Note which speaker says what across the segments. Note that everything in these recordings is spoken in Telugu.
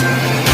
Speaker 1: Thank you.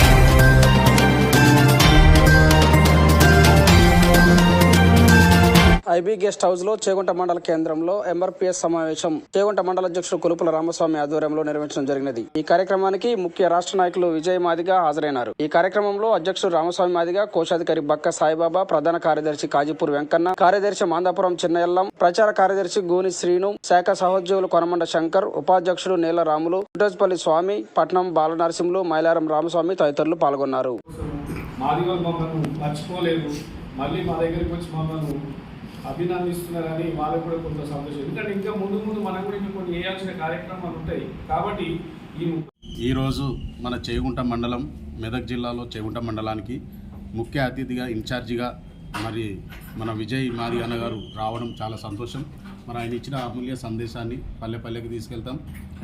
Speaker 1: ఐబీ గెస్ట్ హౌస్లో చేగుంట మండల కేంద్రంలో ఎంఆర్పీఎస్ సమావేశం. చేగుంట మండల అధ్యక్షుడు కొలుపుల రామస్వామి ఆధ్వర్యంలో నిర్వహించడం జరిగినది. ఈ కార్యక్రమానికి ముఖ్య రాష్ట్ర నాయకులు విజయ్ మాదిగా హాజరైనారు. ఈ కార్యక్రమంలో అధ్యక్షుడు రామస్వామి మాదిగా కోశాధికారి బక్క సాయిబాబా ప్రధాన కార్యదర్శి కాజీపూర్ వెంకన్న కార్యదర్శి మాందాపురం చిన్నయల్లం ప్రచార కార్యదర్శి గోని శ్రీను శాఖ సహోద్యోగులు కొనమండ శంకర్ ఉపాధ్యక్షుడు నీల రాములు కుటోజ్పల్లి స్వామి పట్నం బాలనరసింహులు మైలారం రామస్వామి తదితరులు పాల్గొన్నారు.
Speaker 2: మమ్మల్ని మళ్ళీ మా దగ్గరికి వచ్చి మమ్మల్ని అభినందిస్తున్నారని వాళ్ళకు కూడా కొంత సంతోషం. ఎందుకంటే ఇంకా ముందు ముందు మనకు కూడా ఇంకా కొన్ని చేయాల్సిన కార్యక్రమాలు ఉంటాయి. కాబట్టి ఈ
Speaker 3: ఈరోజు మన చేగుంట మండలం మెదక్ జిల్లాలో చేగుంట మండలానికి ముఖ్య అతిథిగా ఇన్ఛార్జిగా మరి మన విజయ్ మాది గారు రావడం చాలా సంతోషం. మరి ఆయన ఇచ్చిన అమూల్య సందేశాన్ని పల్లె పల్లెకి తీసుకెళ్తాం.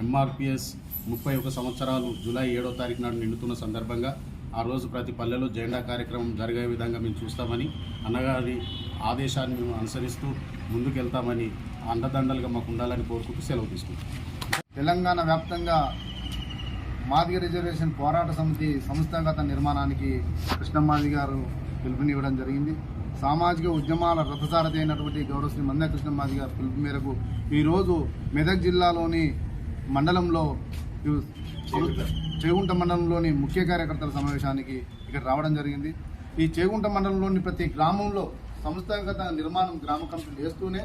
Speaker 3: ఎంఆర్పిఎస్ ముప్పై ఒక సంవత్సరాలు జూలై ఏడో తారీఖు నాడు నిండుతున్న సందర్భంగా ఆ రోజు ప్రతి పల్లెలో జెండా కార్యక్రమం జరిగే విధంగా మేము చూస్తామని అన్నగారి ఆదేశాన్ని మేము అనుసరిస్తూ ముందుకెళ్తామని అండదండలుగా మాకు ఉండాలని కోరుకుంటూ సెలవు తీసుకుంటాం
Speaker 4: తెలంగాణ వ్యాప్తంగా మాదిగ రిజర్వేషన్ పోరాట సమితి సంస్థాగత నిర్మాణానికి కృష్ణమాది గారు పిలుపునివ్వడం జరిగింది. సామాజిక ఉద్యమాల రథసారథి అయినటువంటి గౌరవశ్రీ మంద కృష్ణమాది గారి పిలుపు మేరకు ఈరోజు మెదక్ జిల్లాలోని మండలంలో చేగుంట మండలంలోని ముఖ్య కార్యకర్తల సమావేశానికి ఇక్కడ రావడం జరిగింది. ఈ చేగుంట మండలంలోని ప్రతి గ్రామంలో సంస్థాగత నిర్మాణం గ్రామ కమిటీలు వేస్తూనే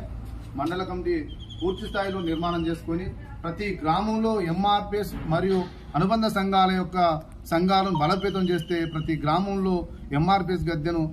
Speaker 4: మండల కమిటీ పూర్తి స్థాయిలో నిర్మాణం చేసుకొని ప్రతి గ్రామంలో ఎంఆర్పిఎస్ మరియు అనుబంధ సంఘాల యొక్క సంఘాలను బలోపేతం చేస్తే ప్రతి గ్రామంలో ఎంఆర్పిఎస్ గద్దెను